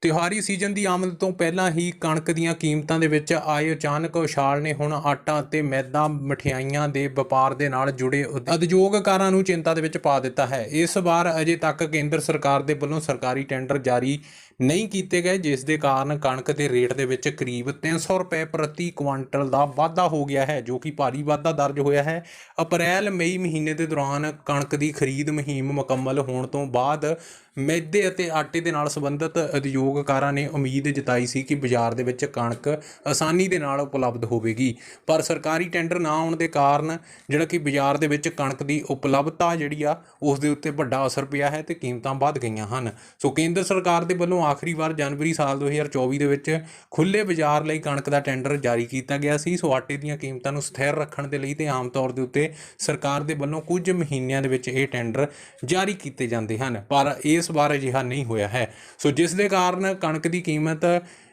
ਤਿਉਹਾਰੀ ਸੀਜ਼ਨ ਦੀ ਆਮਦ ਤੋਂ ਪਹਿਲਾਂ ਹੀ ਕਣਕ ਦੀਆਂ ਕੀਮਤਾਂ ਦੇ ਵਿੱਚ ਆਏ ਅਚਾਨਕ ਉਛਾਲ ਨੇ ਹੁਣ ਆਟਾ ਅਤੇ ਮੈਦਾ ਮਠਿਆਈਆਂ ਦੇ ਵਪਾਰ ਦੇ ਨਾਲ ਜੁੜੇ ਉਦ- ਉਦਯੋਗਕਾਰਾਂ ਨੂੰ ਚਿੰਤਾ ਦੇ ਵਿੱਚ ਪਾ ਦਿੱਤਾ ਹੈ। ਇਸ ਵਾਰ ਅਜੇ ਤੱਕ ਕੇਂਦਰ ਸਰਕਾਰ ਦੇ ਵੱਲੋਂ ਸਰਕਾਰੀ ਟੈਂਡਰ ਜਾਰੀ ਨਹੀਂ ਕੀਤੇ ਗਏ, ਜਿਸ ਦੇ ਕਾਰਨ ਕਣਕ ਦੇ ਰੇਟ ਦੇ ਵਿੱਚ ਕਰੀਬ 300 ਰੁਪਏ ਪ੍ਰਤੀ ਕੁਆਂਟਲ ਦਾ ਵਾਧਾ ਹੋ ਗਿਆ ਹੈ, ਜੋ ਕਿ ਭਾਰੀ ਵਾਧਾ ਦਰਜ ਹੋਇਆ ਹੈ। ਅਪ੍ਰੈਲ, ਮਈ ਮਹੀਨੇ ਦੇ ਦੌਰਾਨ ਕਣਕ ਦੀ ਖਰੀਦ ਮੁਹਿੰਮ ਮੁਕੰਮਲ ਹੋਣ ਤੋਂ ਬਾਅਦ ਮੈਦੇ ਅਤੇ ਆਟੇ ਦੇ ਨਾਲ ਸੰਬੰਧਿਤ ਉਦਯੋਗਕਾਰਾਂ ਨੇ ਉਮੀਦ ਜਤਾਈ ਸੀ ਕਿ ਬਾਜ਼ਾਰ ਦੇ ਵਿੱਚ ਕਣਕ ਆਸਾਨੀ ਦੇ ਨਾਲ ਉਪਲਬਧ ਹੋਵੇਗੀ। ਪਰ ਸਰਕਾਰੀ ਟੈਂਡਰ ਨਾ ਆਉਣ ਦੇ ਕਾਰਨ ਜਿਹੜਾ ਕਿ ਬਾਜ਼ਾਰ ਦੇ ਵਿੱਚ ਕਣਕ ਦੀ ਉਪਲਬਧਤਾ ਜਿਹੜੀ ਆ, ਉਸ ਦੇ ਉੱਤੇ ਵੱਡਾ ਅਸਰ ਪਿਆ ਹੈ ਤੇ ਕੀਮਤਾਂ ਵੱਧ ਗਈਆਂ ਹਨ। ਸੋ ਕੇਂਦਰ ਸਰਕਾਰ ਦੇ ਵੱਲੋਂ ਆਖਰੀ ਵਾਰ ਜਨਵਰੀ ਸਾਲ 2024 ਦੇ ਵਿੱਚ ਖੁੱਲੇ ਬਾਜ਼ਾਰ ਲਈ ਕਣਕ ਦਾ ਟੈਂਡਰ ਜਾਰੀ ਕੀਤਾ ਗਿਆ ਸੀ। ਸੋ ਆਟੇ ਦੀਆਂ ਕੀਮਤਾਂ ਨੂੰ ਸਥਿਰ ਰੱਖਣ ਦੇ ਲਈ ਤੇ ਆਮ ਤੌਰ ਦੇ ਉੱਤੇ ਸਰਕਾਰ ਦੇ ਵੱਲੋਂ ਕੁਝ ਮਹੀਨਿਆਂ ਦੇ ਵਿੱਚ ਇਹ ਟੈਂਡਰ ਜਾਰੀ ਕੀਤੇ ਜਾਂਦੇ ਹਨ, ਪਰ ਇਸ ਵਾਰ ਅਜਿਹਾ ਨਹੀਂ ਹੋਇਆ ਹੈ। ਸੋ ਜਿਸ ਦੇ ਕਾਰਨ ਕਣਕ ਦੀ ਕੀਮਤ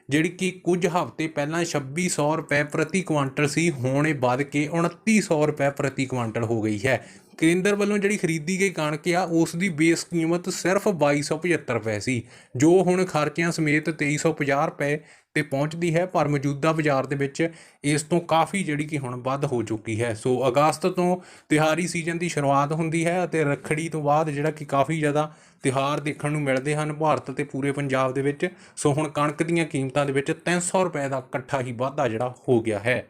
ਜਿਹੜੀ ਕਿ ਕੁਝ ਹਫ਼ਤੇ ਪਹਿਲਾਂ 2600 ਰੁਪਏ ਪ੍ਰਤੀ ਕੁਆਂਟਲ ਸੀ, ਹੁਣ ਇਹ ਵੱਧ ਕੇ 2900 ਰੁਪਏ ਪ੍ਰਤੀ ਕੁਆਂਟਲ ਹੋ ਗਈ ਹੈ। ਕੇਂਦਰ ਵੱਲੋਂ ਜਿਹੜੀ ਖਰੀਦੀ ਗਈ ਕਣਕ ਆ, ਉਸ ਦੀ ਬੇਸ ਕੀਮਤ ਸਿਰਫ 2275 ਰੁਪਏ ਸੀ, ਜੋ ਹੁਣ ਖਰਚਿਆਂ ਸਮੇਤ 2350 ਰੁਪਏ ਤੇ ਪਹੁੰਚਦੀ ਹੈ, ਪਰ ਮੌਜੂਦਾ ਬਾਜ਼ਾਰ ਦੇ ਵਿੱਚ ਇਸ ਤੋਂ ਕਾਫੀ ਜਿਹੜੀ ਕਿ ਹੁਣ ਵੱਧ ਹੋ ਚੁੱਕੀ ਹੈ। ਸੋ ਅਗਸਤ ਤੋਂ ਤਿਹਾਰੀ ਸੀਜ਼ਨ ਦੀ ਸ਼ੁਰੂਆਤ ਹੁੰਦੀ ਹੈ ਅਤੇ ਰੱਖੜੀ ਤੋਂ ਬਾਅਦ ਜਿਹੜਾ ਕਿ ਕਾਫੀ ਜ਼ਿਆਦਾ ਤਿਹਾਰ ਦੇਖਣ ਨੂੰ ਮਿਲਦੇ ਹਨ ਭਾਰਤ ਤੇ ਪੂਰੇ ਪੰਜਾਬ ਦੇ ਵਿੱਚ। ਸੋ ਹੁਣ ਕਣਕ ਦੀਆਂ ਕੀਮਤਾਂ ਦੇ ਵਿੱਚ 300 ਰੁਪਏ ਦਾ ਇਕੱਠਾ ਹੀ ਵਾਧਾ ਜਿਹੜਾ ਹੋ ਗਿਆ ਹੈ।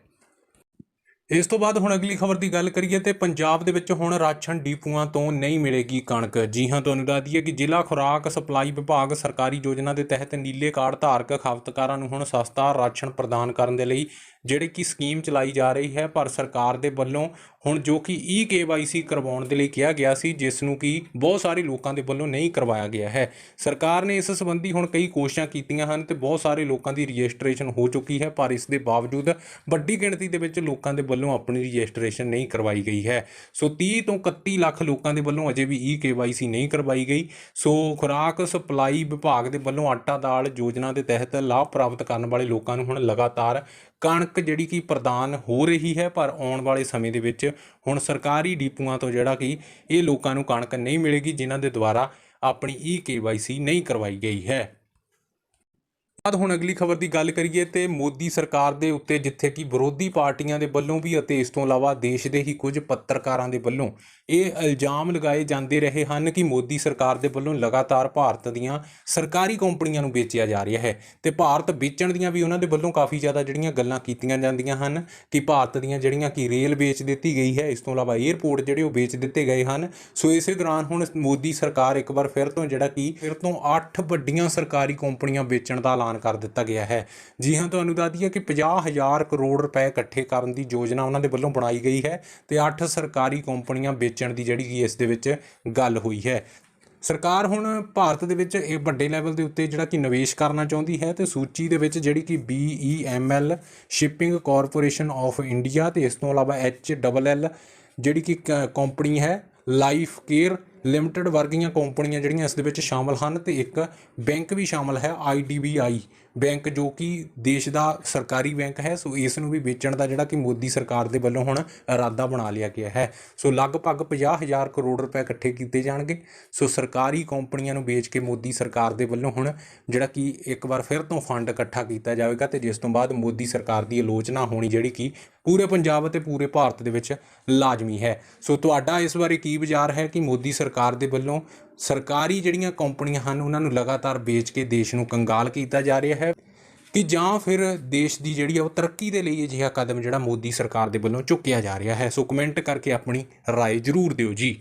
ਇਸ ਤੋਂ ਬਾਅਦ ਹੁਣ ਅਗਲੀ ਖਬਰ ਦੀ ਗੱਲ ਕਰੀਏ ਤੇ ਪੰਜਾਬ ਦੇ ਵਿੱਚ ਹੁਣ ਰਾਸ਼ਨ ਡੀਪੂਆਂ ਤੋਂ ਨਹੀਂ ਮਿਲੇਗੀ ਕਣਕ। ਜੀ ਹਾਂ, ਤੁਹਾਨੂੰ ਦੱਸ ਦਈਏ ਕਿ ਜ਼ਿਲ੍ਹਾ ਖੁਰਾਕ ਸਪਲਾਈ ਵਿਭਾਗ ਸਰਕਾਰੀ ਯੋਜਨਾ ਦੇ ਤਹਿਤ ਨੀਲੇ ਕਾਰਡ ਧਾਰਕ ਖਪਤਕਾਰਾਂ ਨੂੰ ਹੁਣ ਸਸਤਾ ਰਾਸ਼ਨ ਪ੍ਰਦਾਨ ਕਰਨ ਦੇ ਲਈ ਜਿਹੜੀ ਕਿ ਸਕੀਮ ਚਲਾਈ ਜਾ ਰਹੀ ਹੈ, ਪਰ ਸਰਕਾਰ ਦੇ ਵੱਲੋਂ ਹੁਣ ਜੋ ਕਿ ਈ ਕੇਵਾਈਸੀ ਕਰਵਾਉਣ ਦੇ ਲਈ ਕਿਹਾ ਗਿਆ ਸੀ, ਜਿਸ ਨੂੰ ਕਿ ਬਹੁਤ ਸਾਰੇ ਲੋਕਾਂ ਦੇ ਵੱਲੋਂ ਨਹੀਂ ਕਰਵਾਇਆ ਗਿਆ ਹੈ। ਸਰਕਾਰ ਨੇ ਇਸ ਸੰਬੰਧੀ ਹੁਣ ਕਈ ਕੋਸ਼ਿਸ਼ਾਂ ਕੀਤੀਆਂ ਹਨ ਤੇ ਬਹੁਤ ਸਾਰੇ ਲੋਕਾਂ ਦੀ ਰਜਿਸਟ੍ਰੇਸ਼ਨ ਹੋ ਚੁੱਕੀ ਹੈ, ਪਰ ਇਸ ਦੇ ਬਾਵਜੂਦ ਵੱਡੀ ਗਿਣਤੀ ਦੇ ਵਿੱਚ ਲੋਕਾਂ ਦੇ ਵੱਲੋਂ ਆਪਣੀ ਰਜਿਸਟ੍ਰੇਸ਼ਨ ਨਹੀਂ ਕਰਵਾਈ ਗਈ ਹੈ। ਸੋ 30 ਤੋਂ 31 ਲੱਖ ਲੋਕਾਂ ਦੇ ਵੱਲੋਂ ਅਜੇ ਵੀ ਈ ਕੇਵਾਈਸੀ ਨਹੀਂ ਕਰਵਾਈ ਗਈ। ਸੋ ਖੁਰਾਕ ਸਪਲਾਈ ਵਿਭਾਗ ਦੇ ਵੱਲੋਂ ਆਟਾ ਦਾਲ ਯੋਜਨਾ ਦੇ ਤਹਿਤ ਲਾਭ ਪ੍ਰਾਪਤ ਕਰਨ ਵਾਲੇ ਲੋਕਾਂ ਨੂੰ ਹੁਣ ਲਗਾਤਾਰ ਕਣਕ ਜਿਹੜੀ ਕਿ ਪ੍ਰਦਾਨ ਹੋ ਰਹੀ ਹੈ ਪਰ ਆਉਣ ਵਾਲੇ ਸਮੇਂ ਦੇ ਵਿੱਚ ਹੁਣ ਸਰਕਾਰੀ ਡੀਪੂਆਂ ਤੋਂ ਜਿਹੜਾ ਕਿ ਇਹ ਲੋਕਾਂ ਨੂੰ ਕਣਕ ਨਹੀਂ ਮਿਲੇਗੀ, ਜਿਨ੍ਹਾਂ ਦੇ ਦੁਆਰਾ ਆਪਣੀ ਈ ਕੇਵਾਈਸੀ ਨਹੀਂ ਕਰਵਾਈ ਗਈ ਹੈ। ਬਾਅਦ ਹੁਣ ਅਗਲੀ ਖਬਰ ਦੀ ਗੱਲ ਕਰੀਏ ਤੇ ਮੋਦੀ ਸਰਕਾਰ ਦੇ ਉੱਤੇ ਜਿੱਥੇ ਕਿ ਵਿਰੋਧੀ ਪਾਰਟੀਆਂ ਦੇ ਵੱਲੋਂ ਵੀ ਅਤੇ ਇਸ ਤੋਂ ਇਲਾਵਾ ਦੇਸ਼ ਦੇ ਹੀ ਕੁਝ ਪੱਤਰਕਾਰਾਂ ਦੇ ਵੱਲੋਂ ਇਹ ਇਲਜ਼ਾਮ ਲਗਾਏ ਜਾਂਦੇ ਰਹੇ ਹਨ ਕਿ ਮੋਦੀ ਸਰਕਾਰ ਦੇ ਵੱਲੋਂ ਲਗਾਤਾਰ ਭਾਰਤ ਦੀਆਂ ਸਰਕਾਰੀ ਕੰਪਨੀਆਂ ਨੂੰ ਵੇਚਿਆ ਜਾ ਰਿਹਾ ਹੈ ਤੇ ਭਾਰਤ ਵੇਚਣ ਦੀਆਂ ਵੀ ਉਹਨਾਂ ਦੇ ਵੱਲੋਂ ਕਾਫੀ ਜ਼ਿਆਦਾ ਜਿਹੜੀਆਂ ਗੱਲਾਂ ਕੀਤੀਆਂ ਜਾਂਦੀਆਂ ਹਨ ਕਿ ਭਾਰਤ ਦੀਆਂ ਜਿਹੜੀਆਂ ਕਿ ਰੇਲ ਵੇਚ ਦਿੱਤੀ ਗਈ ਹੈ, ਇਸ ਤੋਂ ਇਲਾਵਾ 에ਅਰਪੋਰਟ ਜਿਹੜੇ ਉਹ ਵੇਚ ਦਿੱਤੇ ਗਏ ਹਨ। ਸੋ ਇਸੇ ਦੌਰਾਨ ਹੁਣ ਮੋਦੀ ਸਰਕਾਰ ਇੱਕ ਵਾਰ ਫਿਰ ਤੋਂ ਜਿਹੜਾ ਕਿ ਫਿਰ ਤੋਂ 8 ਵੱਡੀਆਂ ਸਰਕਾਰੀ ਕੰਪਨੀਆਂ ਵੇਚਣ ਦਾ ਐਲਾਨ ਐਲਾਨ ਕਰ ਦਿੱਤਾ ਗਿਆ ਹੈ। ਜੀ ਹਾਂ, ਤੁਹਾਨੂੰ ਦੱਸ ਦਈਏ ਕਿ 50000 ਕਰੋੜ ਰੁਪਏ ਇਕੱਠੇ ਕਰਨ ਦੀ ਯੋਜਨਾ ਉਹਨਾਂ ਦੇ ਵੱਲੋਂ ਬਣਾਈ ਗਈ ਹੈ ਤੇ 8 ਸਰਕਾਰੀ ਕੰਪਨੀਆਂ ਵੇਚਣ ਦੀ ਜਿਹੜੀ ਕਿ ਇਸ ਦੇ ਵਿੱਚ ਗੱਲ ਹੋਈ ਹੈ। ਸਰਕਾਰ ਹੁਣ ਭਾਰਤ ਦੇ ਵਿੱਚ ਇਹ ਵੱਡੇ ਲੈਵਲ ਦੇ ਉੱਤੇ ਜਿਹੜਾ ਕਿ ਨਿਵੇਸ਼ ਕਰਨਾ ਚਾਹੁੰਦੀ ਹੈ ਤੇ ਸੂਚੀ ਦੇ ਵਿੱਚ ਜਿਹੜੀ ਕਿ BEML shipping corporation of India ਤੇ ਇਸ ਤੋਂ ਇਲਾਵਾ HLL ਜਿਹੜੀ ਕਿ ਕੰਪਨੀ ਹੈ ਲਾਈਫ ਕੇਅਰ ਲਿਮਟਿਡ ਵਰਗੀਆਂ ਕੰਪਨੀਆਂ ਜਿਹੜੀਆਂ ਇਸ ਦੇ ਵਿੱਚ ਸ਼ਾਮਲ ਹਨ ਤੇ ਇੱਕ ਬੈਂਕ ਵੀ ਸ਼ਾਮਲ ਹੈ IDBI ਬੈਂਕ ਜੋ ਕਿ ਦੇਸ਼ ਦਾ ਸਰਕਾਰੀ ਬੈਂਕ ਹੈ, ਸੋ ਇਸ ਨੂੰ ਵੀ ਵੇਚਣ ਦਾ ਜਿਹੜਾ ਕਿ ਮੋਦੀ ਸਰਕਾਰ ਦੇ ਵੱਲੋਂ ਹੁਣ ਇਰਾਦਾ ਬਣਾ ਲਿਆ ਗਿਆ ਹੈ। ਸੋ ਲਗਭਗ 50000 ਕਰੋੜ ਰੁਪਏ ਇਕੱਠੇ ਕੀਤੇ ਜਾਣਗੇ। ਸੋ ਸਰਕਾਰੀ ਕੰਪਨੀਆਂ ਨੂੰ ਵੇਚ ਕੇ ਮੋਦੀ ਸਰਕਾਰ ਦੇ ਵੱਲੋਂ ਹੁਣ ਜਿਹੜਾ ਕਿ ਇੱਕ ਵਾਰ ਫਿਰ ਤੋਂ ਫੰਡ ਇਕੱਠਾ ਕੀਤਾ ਜਾਵੇਗਾ ਤੇ ਜਿਸ ਤੋਂ ਬਾਅਦ ਮੋਦੀ ਸਰਕਾਰ ਦੀ ਆਲੋਚਨਾ ਹੋਣੀ ਜਿਹੜੀ ਕਿ ਪੂਰੇ ਪੰਜਾਬ ਅਤੇ ਪੂਰੇ ਭਾਰਤ ਦੇ ਵਿੱਚ ਲਾਜ਼ਮੀ ਹੈ। ਸੋ ਤੁਹਾਡਾ ਇਸ ਬਾਰੇ ਕੀ ਵਿਚਾਰ ਹੈ ਕਿ ਮੋਦੀ ਸਰਕਾਰ ਦੇ ਵੱਲੋਂ ਸਰਕਾਰੀ ਜਿਹੜੀਆਂ ਕੰਪਨੀਆਂ ਹਨ ਉਹਨਾਂ ਨੂੰ ਲਗਾਤਾਰ ਵੇਚ ਕੇ ਦੇਸ਼ ਨੂੰ ਕੰਗਾਲ ਕੀਤਾ ਜਾ ਰਿਹਾ ਹੈ ਕਿ ਜਾਂ ਫਿਰ ਦੇਸ਼ ਦੀ ਜਿਹੜੀ ਆ ਉਹ ਤਰੱਕੀ ਦੇ ਲਈ ਅਜਿਹਾ ਕਦਮ ਜਿਹੜਾ ਮੋਦੀ ਸਰਕਾਰ ਦੇ ਵੱਲੋਂ ਚੁੱਕਿਆ ਜਾ ਰਿਹਾ ਹੈ ਸੋ ਕਮੈਂਟ ਕਰਕੇ ਆਪਣੀ رائے ਜ਼ਰੂਰ ਦਿਓ ਜੀ